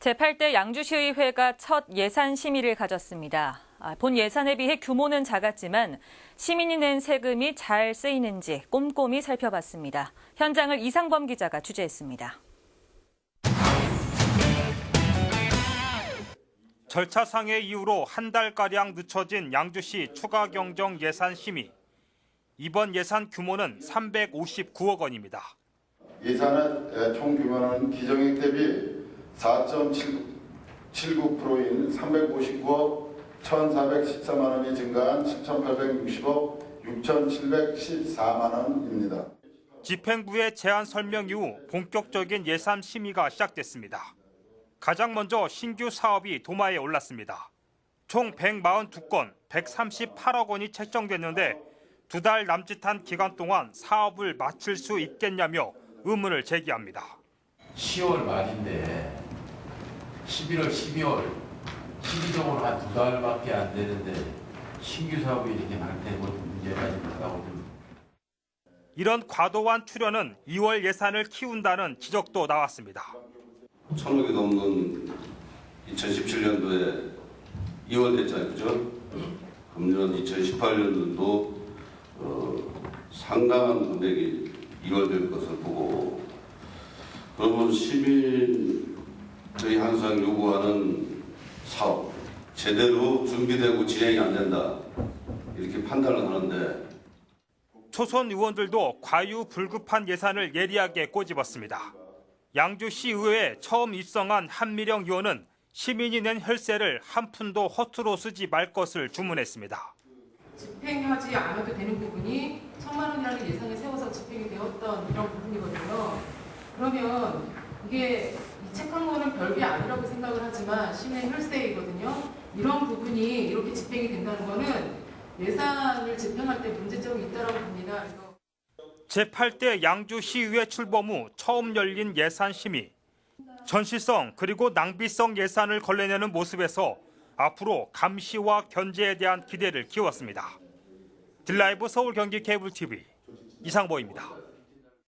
제8대 양주시의회가 첫 예산 심의를 가졌습니다. 아, 본 예산에 비해 규모는 작았지만 시민이 낸 세금이 잘 쓰이는지 꼼꼼히 살펴봤습니다. 현장을 이상범 기자가 취재했습니다. 절차상의 이유로 한 달가량 늦춰진 양주시 추가 경정 예산 심의. 이번 예산 규모는 359억 원입니다. 예산의 총 규모는 기정액 대비 4.79%인 359억 1,414만 원이 증가한 7,860억 6,714만 원입니다. 집행부의 제안 설명 이후 본격적인 예산 심의가 시작됐습니다. 가장 먼저 신규 사업이 도마에 올랐습니다. 총 142건, 138억 원이 책정됐는데 두 달 남짓한 기간 동안 사업을 마칠 수 있겠냐며 의문을 제기합니다. 10월 말인데 11월, 12월 시기적으로 한 두 달밖에 안 되는데 신규 사업이 이렇게 많대 뭐 문제가 있다고 좀 이런 과도한 출연은 2월 예산을 키운다는 지적도 나왔습니다. 천억이 넘는 2017년도에 2월 됐잖아요, 그죠? 금년 2018년도도 어, 상당한 금액이 2월 될 것을 보고 그러면 시민 들이 항상 요구하는 사업 제대로 준비되고 진행이 안 된다 이렇게 판단을 하는데 초선 의원들도 과유불급한 예산을 예리하게 꼬집었습니다. 양주시 의회에 처음 입성한 한미령 의원은 시민이 낸 혈세를 한 푼도 허투루 쓰지 말 것을 주문했습니다. 집행하지 않아도 되는 부분이 천만 원이라는 예산을 세워서 집행이 되었던 이런 부분이거든요. 그러면 이게 이 책한 거는 별게 아니라고 생각을 하지만 시민 혈세이거든요. 이런 부분이 이렇게 집행이 된다는 거는 예산을 집행할 때 문제점이 있다라고 봅니다. 그래서 제8대 양주시의회 출범 후 처음 열린 예산 심의. 전시성 그리고 낭비성 예산을 걸러내는 모습에서 앞으로 감시와 견제에 대한 기대를 키웠습니다. 딜라이브 서울 경기 케이블 TV 이상보입니다.